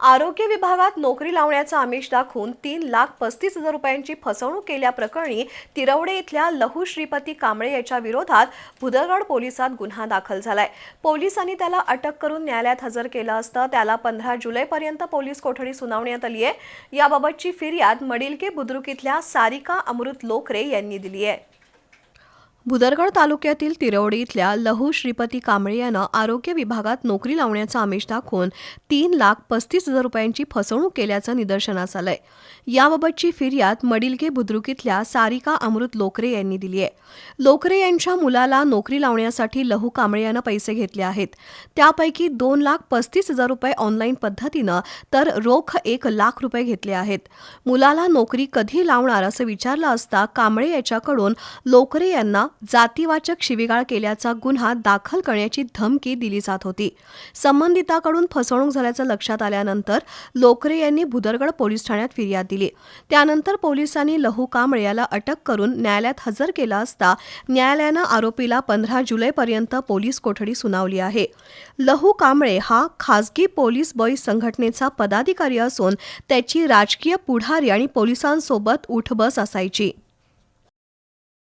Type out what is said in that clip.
आरोग्य विभागात नोकरी लावण्याचा आमिष दाखवून तीन लाख पस्तीस हजार रुपयांची फसवणूक केल्याप्रकरणी तिरवडे इथल्या लहू श्रीपती कांबळे याच्या विरोधात भुदरगड पोलिसात गुन्हा दाखल झालाय. पोलिसांनी त्याला अटक करून न्यायालयात हजर केलं असतं. त्याला पंधरा जुलैपर्यंत पोलीस कोठडी सुनावण्यात आली आहे. याबाबतची फिर्याद मडिलके बुद्रुक इथल्या सारिका अमृत लोकरे यांनी दिली आहे. भुदरगड तालुक्यातील तिरवडी इथल्या लहू श्रीपती कांबळे यानं आरोग्य विभागात नोकरी लावण्याचा आमिष दाखवून तीन लाख पस्तीस हजार रुपयांची फसवणूक केल्याचं निदर्शनास आलंय. याबाबतची फिर्याद मडिलगे बुद्रुक इथल्या सारिका अमृत लोकरे यांनी दिली आहे. लोकरे यांच्या मुलाला नोकरी लावण्यासाठी लहू कांबळे यानं पैसे घेतले आहेत. त्यापैकी दोन लाख पस्तीस हजार रुपये ऑनलाईन पद्धतीनं तर रोख एक लाख रुपये घेतले आहेत. मुलाला नोकरी कधी लावणार असं विचारलं असता कांबळे याच्याकडून लोकरे यांना जातीवाचक शिवीगाळ केल्याचा गुन्हा दाखल करण्याची धमकी दिली जात होती. संबंधिताकडून फसवणूक झाल्याचं लक्षात आल्यानंतर लोकरे यांनी भुदरगड पोलीस ठाण्यात फिर्याद दिली. त्यानंतर पोलिसांनी लहू कांबळे याला अटक करून न्यायालयात हजर केला असता न्यायालयानं आरोपीला पंधरा जुलैपर्यंत पोलीस कोठडी सुनावली आहे. लहू कांबळे हा खासगी पोलीस बॉईज संघटनेचा पदाधिकारी असून त्याची राजकीय पुढारी आणि पोलिसांसोबत उठबस असायची.